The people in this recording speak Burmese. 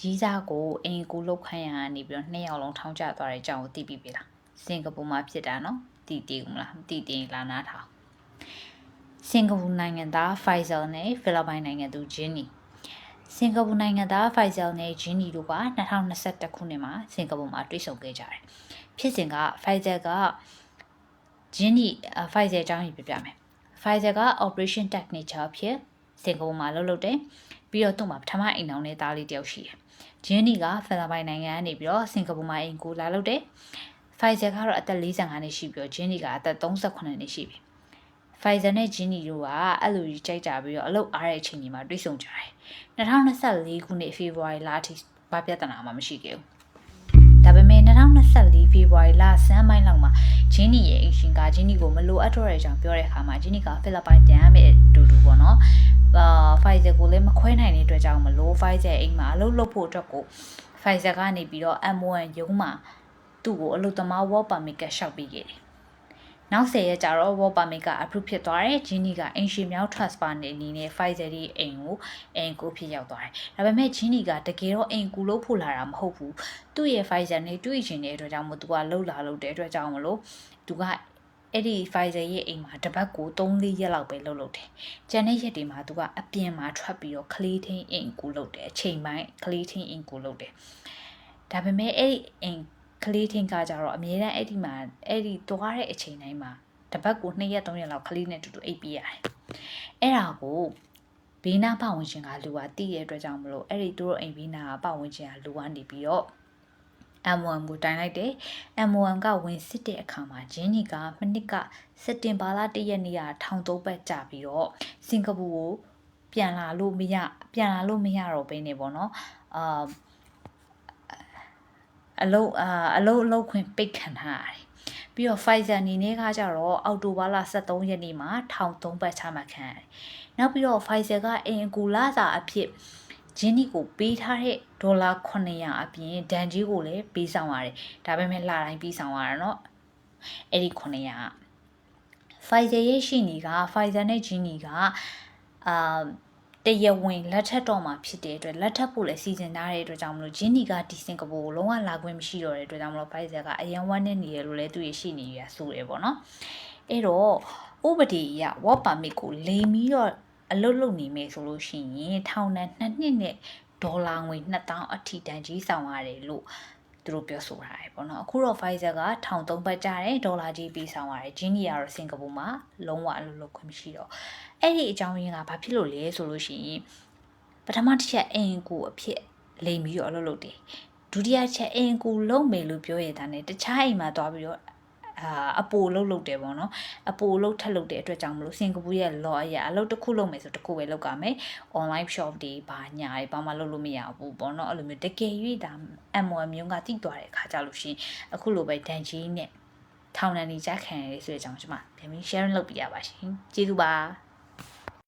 ကြီးစားကိုအင်ကူလောက်ခိုင်းရကနေပြီးတော့နှစ်ယောက်လုံးထောင်းကျသွားတဲ့အကြောင်းကိုသိပြီးပြီလားစင်ကာပူမှာဖြစ်တာနော်တည်တည်ဦးမလားမတည်တည်လာနာထောင်စင်ကာပူနိုင်ငံသား Faisal နဲ့ဖိလစ်ပိုင်နိုင်ငံသူဂျင်းနီစင်ကာပူနိုင်ငံသား Faisal နဲ့ဂျင်းနီတို့က2021ခုနှစ်မှာစင်ကာပူမှာတွေ့ဆုံခဲ့ကြတယ်ဖြစ်စဉ်က Faisal ကဂျင်းနီ Faisal အကြောင်းကြီးပြပြမယ် Faisal က operation technical ဖြစ် စင်ကာပူမှာလုပ်လုပ်တယ်ပြီးတော့သူ့မှာပထမအိမ်အောင်နဲ့သားလေးတယောက်ရှိတယ်ဂျင်းနီကဖိလစ်ပိုင်နိုင်ငံကနေပြီးတော့စင်ကာပူမှာအိမ်ကိုလာလုပ်တယ်ဖိုင်ဇာကတော့အသက်45နှစ်ရှိပြီးတော့ဂျင်းနီကအသက်38နှစ်ရှိပြီဖိုင်ဇာနဲ့ဂျင်းနီတို့ကအဲ့လိုကြီးကြိုက်ကြပြီးတော့အလုပ်အားတဲ့အချိန်ကြီးမှာတွေ့ဆုံကြတယ်2024ခုနှစ်ဖေဖော်ဝါရီလအထိဘာပြဿနာမှမရှိခဲ့ဘူးဒါပေမဲ့2024ဖေဖော်ဝါရီလဆန်းပိုင်းလောက်မှာဂျင်းနီရဲ့အရှင်ကဂျင်းနီကိုမလိုအပ်တော့တဲ့အကြောင်းပြောတဲ့အခါမှာဂျင်းနီကဖိလစ်ပိုင်ပြန်ရမယ့်အတူတူပေါ့နော်အာ ဖိုင်ဇာကိုလည်းမခွဲနိုင်တဲ့အတွက်ကြောင့်မလို့ဖိုင်ဇာအိမ်မှာအလုပ်လုပ်ဖို့အတွက်ကိုဖိုင်ဇာကနေပြီးတော့ M1 ရုံးမှာသူ့ကိုအလုပ်သမား work permit ကရှောက်ပေးခဲ့တယ်။နောက်10ရက်ကြာတော့ work permit က approve ဖြစ်သွားတယ်။ဂျင်းနီကအင်ရှင်မြောက် transfer နဲ့အနေနဲ့ Pfizer ရဲ့အိမ်ကိုအိမ်ကိုဖြစ်ရောက်သွားတယ်။ဒါပေမဲ့ဂျင်းနီကတကယ်တော့အိမ်ကူလို့ဖို့လာတာမဟုတ်ဘူး။သူ့ရဲ့ Pfizer နဲ့တွေ့ချင်တဲ့အတွက်ကြောင့်မို့သူကလှုပ်လာလှုပ်တဲ့အတွက်ကြောင့်မလို့သူက အဲ့ဒီ Pfizer ရဲ့အိမ်မှာတပတ်ကို3-4ရက်လောက်ပဲလှုပ်လှုပ်တယ်။ကျန်တဲ့ရက်တွေမှာသူကအပြင်မှာထွက်ပြီးတော့ clean ထင်းအိမ်ကူလှုပ်တယ်။အချိန်ပိုင်း clean ထင်းအိမ်ကူလှုပ်တယ်။ဒါပေမဲ့အဲ့ဒီအိမ်ကလေးထင်ကကြတော့အမြဲတမ်းအဲ့ဒီမှာအဲ့ဒီသွားတဲ့အချိန်တိုင်းမှာတပတ်ကို2ရက်3ရက်လောက်ကလေးနဲ့တူတူအိပ်ပြရတယ်။အဲ့ဒါကိုဘေးနားပတ်ဝန်းကျင်ကလူကတည်ရတဲ့အတွက်ကြောင့်မလို့အဲ့ဒီတို့အိမ်ဘေးနားကပတ်ဝန်းကျင်ကလူကနေပြီးတော့ M1 ကိုတိုင်လိုက်တယ် M1 ကဝင်စစ်တဲ့အခါမှာဂျင်းနီကမနစ်ကစက်တင်ဘာလ1ရက်နေ့ကထောင်သုံးပတ်ကြာပြီးတော့စင်ကာပူကိုပြန်လာလို့မရပြန်လာလို့မရတော့ဘဲနေပေါ့နော်အာအလုံးအာအလုံးအလုံးခွင်ပိတ်ခံထားရတယ်ပြီးတော့ Pfizer အနေနဲ့ကကြတော့အောက်တိုဘာလ23ရက်နေ့မှာထောင်3ပတ်ချမှတ်ခံရတယ်နောက်ပြီးတော့ Pfizer ကအင်ကူလာစာအဖြစ် ဂျင်းနီကိုပေးထားတဲ့ဒေါ်လာ900အပြင်ဒန်ကြီးကိုလည်းပေးဆောင်ရတယ်ဒါပေမဲ့လတိုင်းပေးဆောင်ရတာเนาะအဲ့ဒီ900က Pfizer ရဲ့ရှိနေက Pfizer နဲ့ဂျင်းနီကအာတရားဝင်လက်ထပ်တော့မှာဖြစ်တဲ့အတွက်လက်ထပ်ဖို့လည်းစီစဉ်ထားတဲ့အတွက်ကြောင့်မလို့ဂျင်းနီကဒီစင်ကာပူကိုလုံးဝလာခွင့်မရှိတော့တဲ့အတွက်ကြောင့်မလို့ Pfizer ကအရန်ဝမ်းနဲ့နေရလို့လည်းသူရရှိနေရဆိုတယ်ပေါ့နော်အဲ့တော့ဥပဒေအရ work permit ကိုလိမ်ပြီးတော့ အလုပ်လုပ်နေမယ်ဆိုလို့ရှိရင်ထောင်ဒဏ်2နှစ်နဲ့ဒေါ်လာငွေ2000အထိတန်ကြီးဆောင်ရတယ်လို့သူတို့ပြောဆိုထားတယ်ပေါ့နော်အခုတော့ Pfizer ကထောင်3ပတ်ကြတယ်ဒေါ်လာကြီးပေးဆောင်ရတယ်ဂျင်းနီကတော့စင်ကာပူမှာလုံးဝအလုပ်လုပ်ခွင့်မရှိတော့အဲ့ဒီအကြောင်းရင်းကဘာဖြစ်လို့လဲဆိုလို့ရှိရင်ပထမတစ်ချက်အင်ကိုအဖြစ်လိမ်ပြီးတော့အလုပ်လုပ်တယ်ဒုတိယချက်အင်ကိုလုံးမယ်လို့ပြောရတာ ਨੇ တခြားအိမ်မှာသွားပြီးတော့ အာအပိုလုတ်လုတ်တယ်ပေါ့နော်အပိုလုတ်ထက်လုတ်တဲ့အတွက်ကြောင့်မလို့စင်ကာပူရဲ့ law အရာအလုပ်တစ်ခုလုပ်မယ်ဆိုတစ်ခုပဲလုပ်ကြမယ် online shop တွေဘာညာတွေဘာမှလုပ်လို့မရဘူးပေါ့နော်အဲ့လိုမျိုးတကယ်၍ဒါ M1 မျိုးကတိသွားတဲ့အခါကြလို့ရှိရင်အခုလိုပဲဒန်ကြီးနဲ့ထောင်ဒဏ်ကြီးကြခံရတယ်ဆိုတဲ့အကြောင်းကျွန်မပြန်ပြီး sharing လုပ်ပြရပါရှင်ကျေးဇူးပါ